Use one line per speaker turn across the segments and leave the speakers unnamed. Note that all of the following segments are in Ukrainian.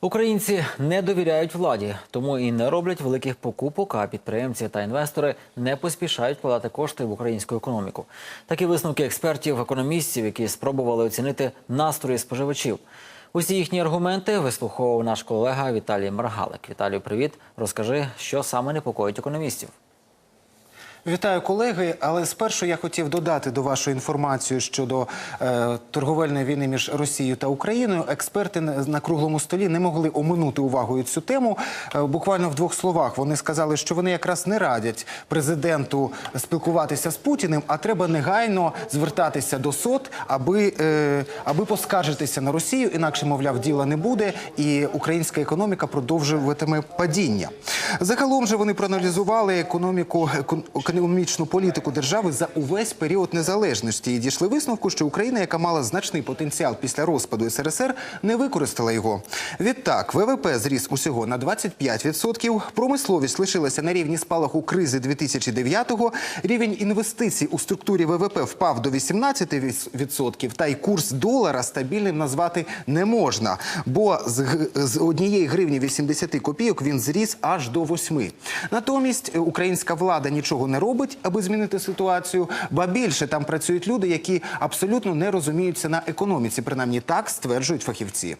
Українці не довіряють владі, тому і не роблять великих покупок. А підприємці та інвестори не поспішають вкладати кошти в українську економіку. Такі висновки експертів, економістів, які спробували оцінити настрої споживачів. Усі їхні аргументи вислуховував наш колега Віталій Маргалик. Віталію, привіт. Розкажи, що саме непокоїть економістів.
Вітаю колеги. Але спершу я хотів додати до вашої інформації щодо е, торговельної війни між Росією та Україною. Експерти на, круглому столі не могли оминути увагою цю тему. Е, буквально в двох словах вони сказали, що вони якраз не радять президенту спілкуватися з Путіним, а треба негайно звертатися до СОТ, аби, е, аби поскаржитися на Росію. Інакше, мовляв, діла не буде, і українська економіка продовжуватиме падіння. Загалом же вони проаналізували економіку екон- економічну політику держави за увесь період незалежності і дійшли висновку, що Україна, яка мала значний потенціал після розпаду СРСР, не використала його. Відтак, ВВП зріс усього на 25%, промисловість лишилася на рівні спалаху кризи 2009-го, рівень інвестицій у структурі ВВП впав до 18%, та й курс долара стабільним назвати не можна, бо з, однієї гривні 80 копійок він зріс аж до 8. Натомість е, українська влада нічого не робить, аби змінити ситуацію, ба більше там працюють люди, які абсолютно не розуміються на економіці. Принаймні так стверджують фахівці.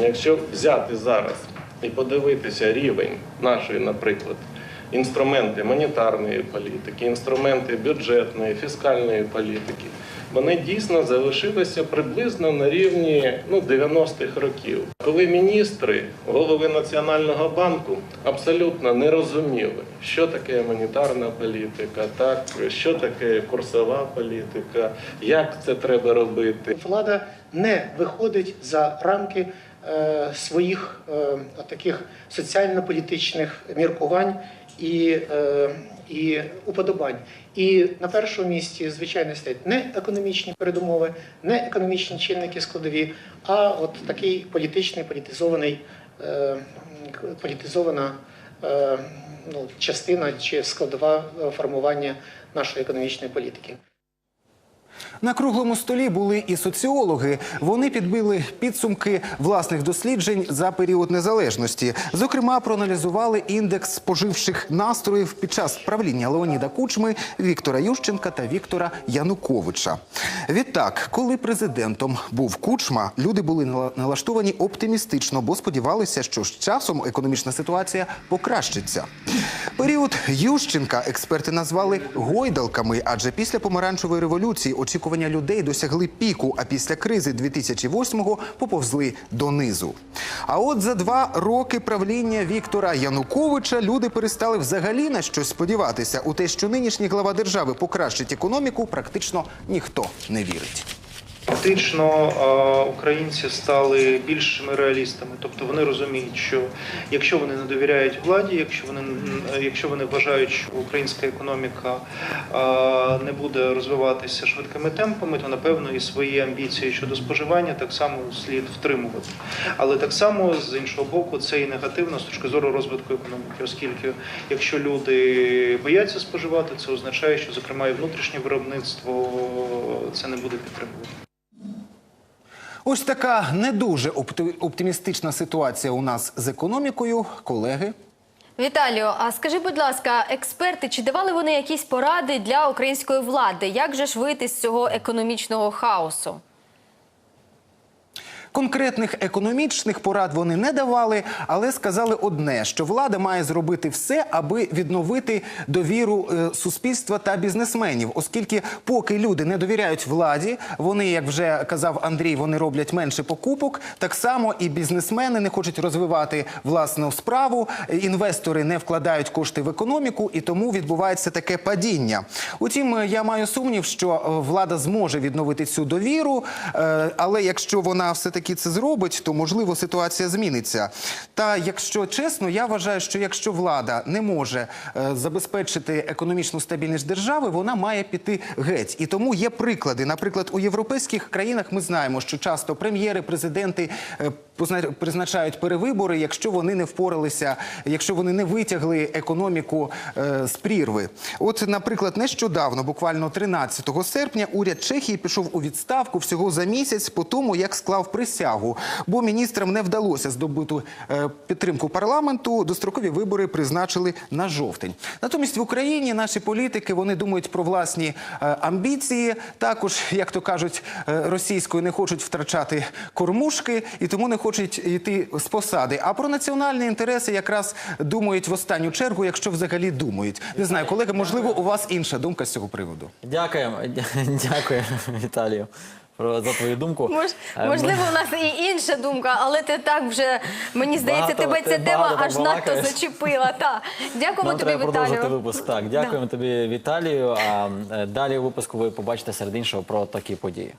Якщо взяти зараз і подивитися рівень нашої, наприклад, інструменти монетарної політики, інструменти бюджетної, фіскальної політики, вони дійсно залишилися приблизно на рівні ну, 90-х років, коли міністри, голови Національного банку абсолютно не розуміли, що таке монетарна політика, так, що таке курсова політика, як це треба робити.
влада не виходить за рамки е, своїх е, таких соціально-політичних міркувань і, е, і уподобань. І на першому місці, звичайно, стоять не економічні передумови, не економічні чинники складові, а от такий політичний, політизований, е, політизована е, ну, частина чи складова формування нашої економічної політики.
На круглому столі були і соціологи. Вони підбили підсумки власних досліджень за період незалежності. Зокрема, проаналізували індекс споживчих настроїв під час правління Леоніда Кучми, Віктора Ющенка та Віктора Януковича. Відтак, коли президентом був Кучма, люди були налаштовані оптимістично, бо сподівалися, що з часом економічна ситуація покращиться. Період Ющенка експерти назвали гойдалками, адже після помаранчевої революції очікування людей досягли піку, а після кризи 2008-го поповзли донизу. А от за два роки правління Віктора Януковича люди перестали взагалі на щось сподіватися. У те, що нинішній глава держави покращить економіку, практично ніхто не вірить.
Фактично українці стали більшими реалістами, тобто вони розуміють, що якщо вони не довіряють владі, якщо вони якщо вони вважають, що українська економіка не буде розвиватися швидкими темпами, то напевно і свої амбіції щодо споживання так само слід втримувати. Але так само з іншого боку, це і негативно з точки зору розвитку економіки, оскільки якщо люди бояться споживати, це означає, що зокрема і внутрішнє виробництво це не буде підтримувати.
Ось така не дуже опти- оптимістична ситуація у нас з економікою. Колеги,
Віталію, а скажи, будь ласка, експерти, чи давали вони якісь поради для української влади? Як же ж вийти з цього економічного хаосу?
Конкретних економічних порад вони не давали, але сказали одне: що влада має зробити все, аби відновити довіру е, суспільства та бізнесменів, оскільки поки люди не довіряють владі, вони, як вже казав Андрій, вони роблять менше покупок. Так само і бізнесмени не хочуть розвивати власну справу. е, Інвестори не вкладають кошти в економіку, і тому відбувається таке падіння. Утім, е, я маю сумнів, що влада зможе відновити цю довіру, але якщо вона все таки це зробить, то можливо ситуація зміниться. Та якщо чесно, я вважаю, що якщо влада не може е, забезпечити економічну стабільність держави, вона має піти геть. І тому є приклади. Наприклад, у європейських країнах ми знаємо, що часто прем'єри, президенти е, призначають перевибори, якщо вони не впоралися, якщо вони не витягли економіку е, з прірви. От, наприклад, нещодавно, буквально 13 серпня, уряд Чехії пішов у відставку всього за місяць по тому, як склав присягу присягу, бо міністрам не вдалося здобути е, підтримку парламенту. Дострокові вибори призначили на жовтень. Натомість в Україні наші політики вони думають про власні е, амбіції. Також, як то кажуть, е, російською не хочуть втрачати кормушки і тому не хочуть йти з посади. А про національні інтереси якраз думають в останню чергу, якщо взагалі думають. Не знаю, колеги, можливо, у вас інша думка з цього приводу.
Дякуємо, дякую, Віталію, за твою думку.
Мож,
Е,
можливо, у нас і інша думка, але ти так вже мені здається,
Багато,
тебе ця тема аж надто зачепила. Та дякуємо
Нам
тобі,
треба продовжити
Віталію.
випуск. Так, дякуємо тобі, Віталію. А е, далі у випуску ви побачите серед іншого про такі події.